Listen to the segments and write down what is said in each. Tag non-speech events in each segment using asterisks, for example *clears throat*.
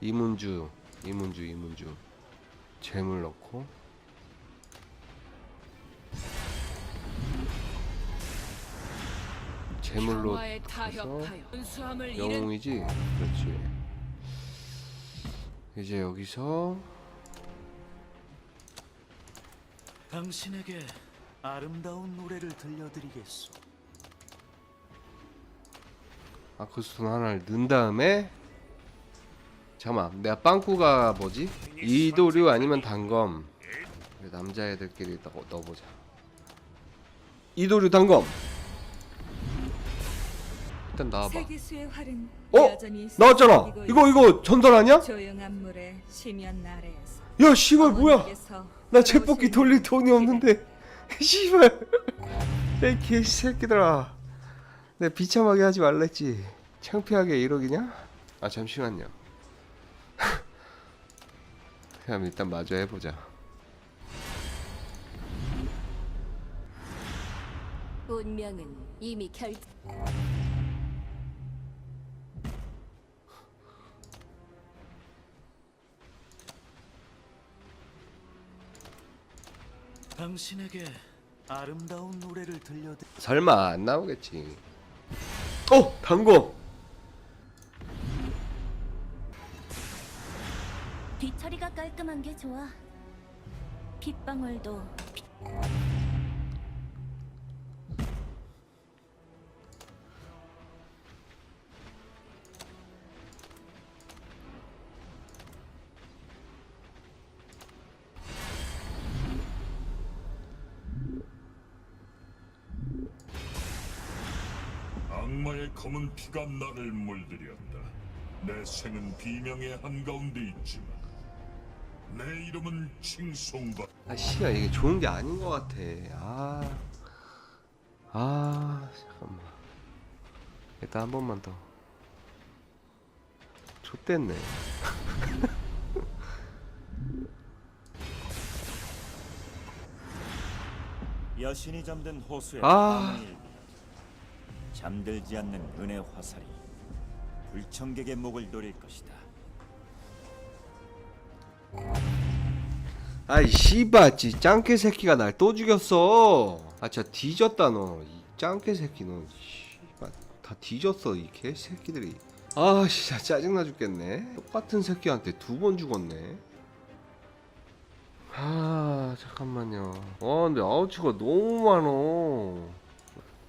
이문주 이문주 이문주. 재물 넣고. 재물로 해서 영웅이지? 그렇지. 이제 여기서 당신에게 아름다운 노래를 들려드리겠소. 아크스톤 하나를 넣은 다음에 잠깐만 내가 빵꾸가 뭐지? 이도류 아니면 단검? 남자애들끼리 넣, 넣어보자. 이도류 단검! 일단 나와봐. 세기수의 활은 어? 여전히 나왔잖아! 쏟아지고 이거 이거 전설 아니야? 조용한 물에 심연 나래에서 야 씨발 뭐야? 어머니께서 나 제뽑기 돌릴 돈이 없는데. *laughs* 씨발. 이 개새끼들아 내 비참하게 하지 말랬지 창피하게 이러기냐? 아 잠시만요 *laughs* 그럼 일단 마저 해보자 운명은 이미 결 당신에게 아름다운 노래를 들려드. 설마 안 나오겠지 어! 단검! 뒤처리가 깔끔한 게 좋아. 빗방울도 악 피가 나를 물들였다. 내 생은 비명의 한가운데 있지만 내 이름은 칭송받. 아 씨야 이게 좋은 게 아닌 것 같아 아... 아... 잠깐만 일단 한 번만 더 좆됐네 *laughs* 여신이 잠든 호수에 아. 밤을 잠들지 않는 은혜 화살이 불청객의 목을 노릴 것이다. 아이 씨바 지 짱깨 새끼가 날 또 죽였어. 아 진짜 뒤졌다 너이 짱깨 새끼 너. 씨바 다 뒤졌어 이 개새끼들이. 아 진짜 짜증나 죽겠네. 똑같은 새끼한테 두 번 죽었네. 아 잠깐만요. 아 근데 아우치가 너무 많어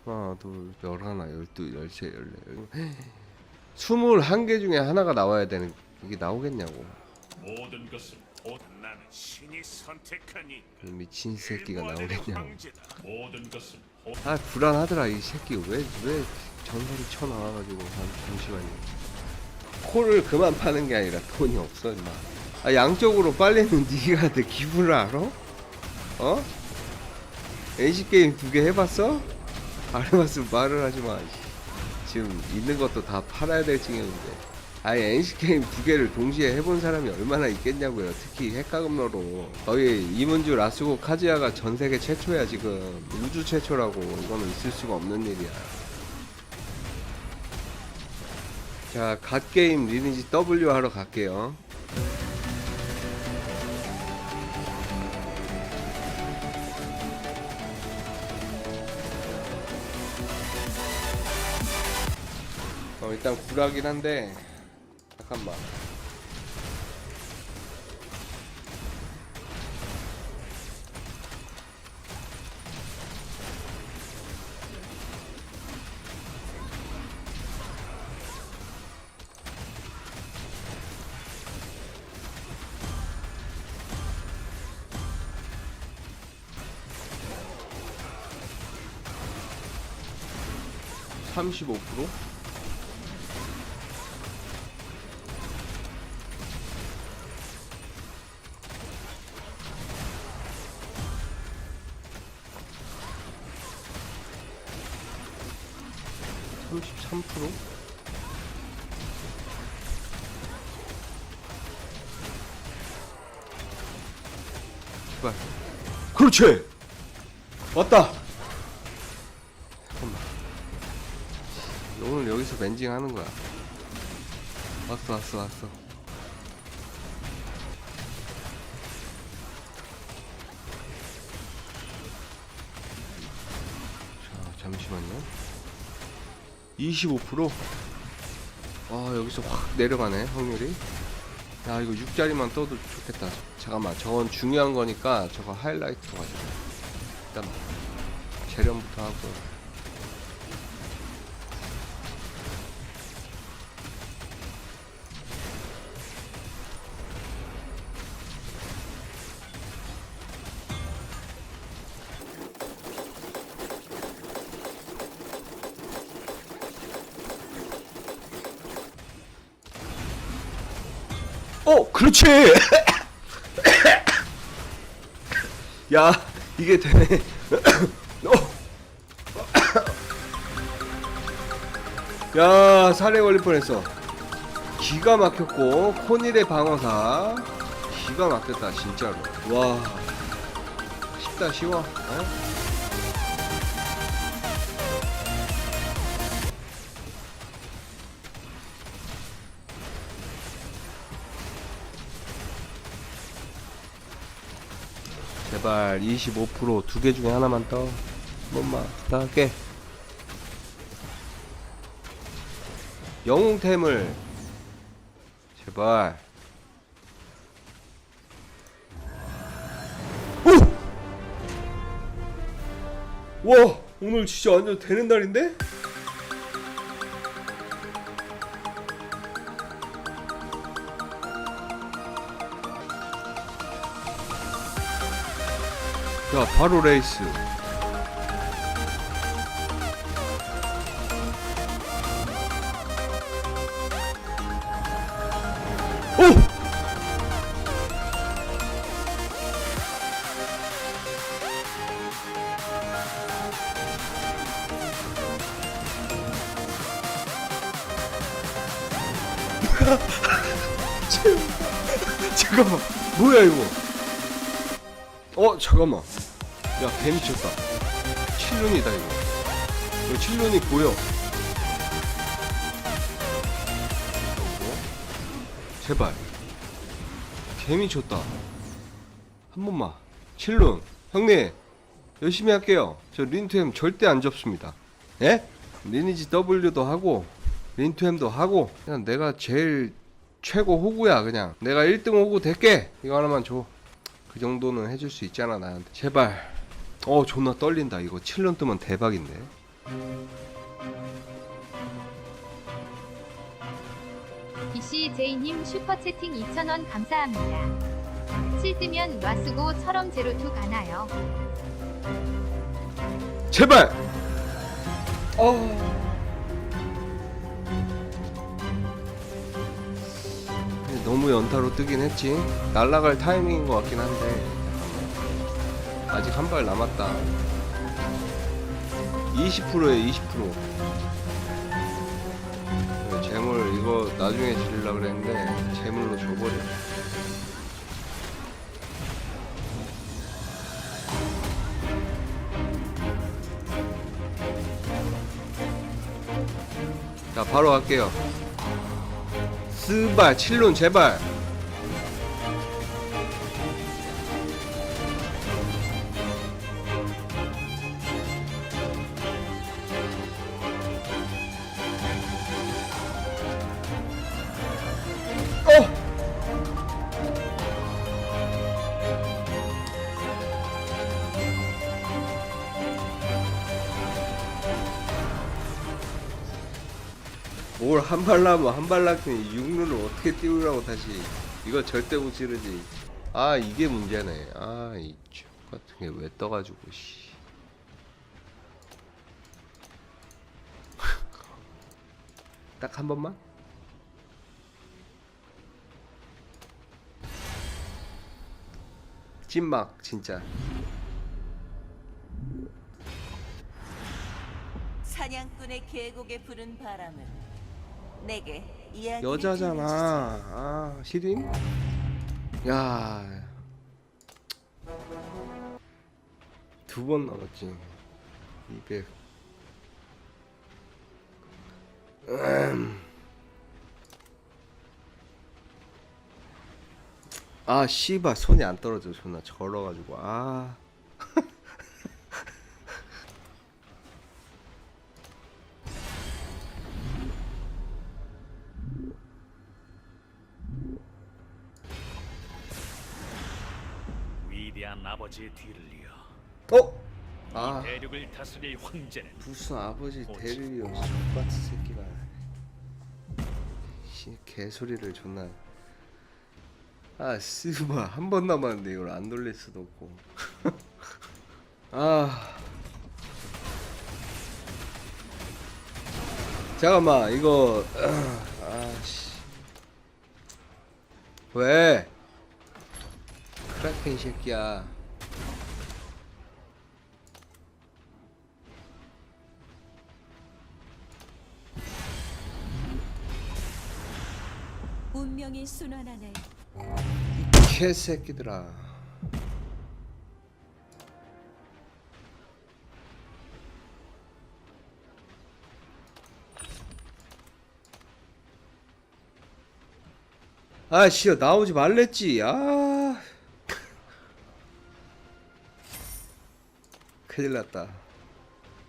하나 둘 열하나 열두 열세 열네 열 스물 한 개 중에 하나가 나와야 되는 이게 나오겠냐고. 모든 것은 곧 나는 신이 선택하니 그 미친 새끼가 나오겠냐고. 모든 것은 곧아 불안하더라 이 새끼. 왜 왜 전설이 쳐 나와가지고 잠, 잠시만요. 코를 그만 파는 게 아니라 돈이 없어 임마. 아 양쪽으로 빨리는 *laughs* 네가 내 기분을 알아? 어? NC게임 두 개 해봤어? 안 해봤으면 말을 하지 마 지금 있는 것도 다 팔아야 될 지경인데. 아예 NC게임 두 개를 동시에 해본 사람이 얼마나 있겠냐고요. 특히 핵가금러로. 거의 이문주 라스고 카즈야가 전 세계 최초야 지금. 우주 최초라고 이거는 있을 수가 없는 일이야. 자 갓 게임 리니지 W 하러 갈게요 일단 구라긴 한데 잠깐만 삼십오 프로? 삼십삼 프로? 제발 그렇지 왔다 잠깐만 오늘 여기서 멘징 하는 거야. 왔어, 왔어, 왔어. 25%? 아, 여기서 확 내려가네, 확률이. 야, 이거 6자리만 떠도 좋겠다. 잠깐만, 저건 중요한 거니까 저거 하이라이트 가지고. 일단, 재련부터 하고. 어, 그렇지. *coughs* 야, 이게 되네. *coughs* 어. *coughs* 야, 살해 걸릴 뻔했어. 기가 막혔고 코닐의 방어사 기가 막혔다 진짜로. 와, 쉽다 쉬워. 어? 제발 25%두 개 중에 하나만 떠. 한 번만 부탁할게. 영웅템을 제발. 오! 와 오늘 진짜 완전 되는 날인데? 자 바로 레이스. 오! *laughs* 잠깐만. 뭐야 이거? 어 잠깐만 야 개 미쳤다. 7륜이다 이거. 이거 7륜이 보여. 어? 제발. 개 미쳤다. 한 번만. 7륜. 형님 열심히 할게요. 저 린투햄 절대 안 접습니다. 예? 리니지 W도 하고 린투햄도 하고 그냥 내가 제일 최고 호구야 그냥. 내가 1등 호구 될게. 이거 하나만 줘. 그 정도는 해줄 수 있잖아 나한테. 제발 어 존나 떨린다 이거 7년 뜨면 대박인데 BCJ님 슈퍼채팅 2,000원 감사합니다. 7 뜨면 와쓰고 처럼 제로투 가나요? 제발 어 너무 연타로 뜨긴 했지 날라갈 타이밍인 것 같긴 한데. 아직 한 발 남았다. 20%에 20% 재물 이거 나중에 지르려고 그랬는데 재물로 줘버려. 자 바로 갈게요. 스발 7론 제발 뭘 한발 나면 한발 낙니 육루를 어떻게 띄우라고 다시 이거 절대 못 지르지. 아 이게 문제네. 아이 같은 게 왜 떠가지고 씨. *laughs* 딱 한 번만? 찐막 진짜. 사냥꾼의 계곡에 부는 바람을 내게 이야기 여자잖아. 아 시림? 야. 두 번 남았지. 200아 씨발 손이 안 떨어져. 존나 절어 가지고. 아 위대한 아버지의 뒤를 이어 어? 아. 대륙을 다스릴 황제는 무슨 아버지 대리리 없이 X같은 새끼가. 씨 개소리를 존나. 아 씨발 한번 남았는데 이걸 안 돌릴 수도 없고. *laughs* 아. 잠깐만 이거. *clears throat* 아씨. 왜 크라켄 이 새끼야. 운명이 순환하네. 개새끼들아. 아씨 나오지 말랬지. 아 큰일 났다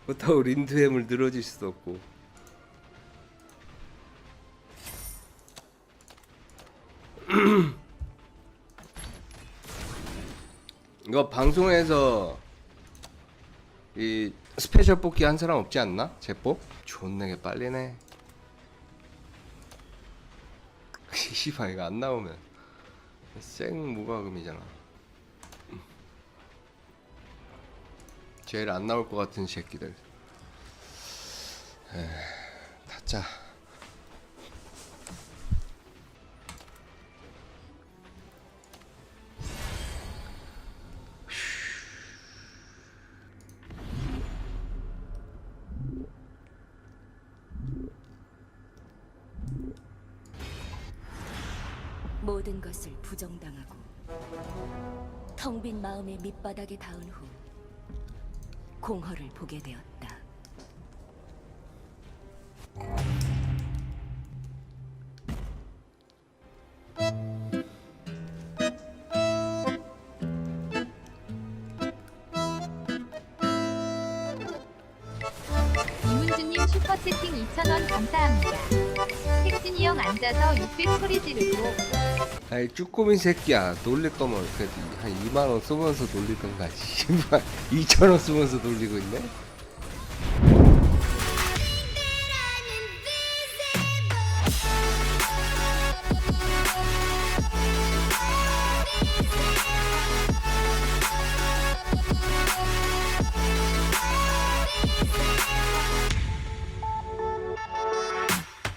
그렇다고 린드햄을 늘어질 수도 없고 *clears throat* 이거 방송에서 이 스페셜 뽑기 한 사람 없지 않나? 제뽑? 존나게 빨리네. *laughs* 씨발 이거 안 나오면 생 무과금이잖아. 제일 안 나올 것 같은 새끼들. 에, 타짜. 모든 것을 부정당하고 텅 빈 마음의 밑바닥에 닿은 후 공허를 보게 되었다. 이문주님 슈퍼채팅 2,000원 감사합니다. 택진이 형 앉아서 600 소리 지르고 아이 쭈꾸미 새끼야. 놀랬더만 그래도 한 2만원 쓰면서 놀리던가 2천원 *laughs* 쓰면서 놀리고 있네?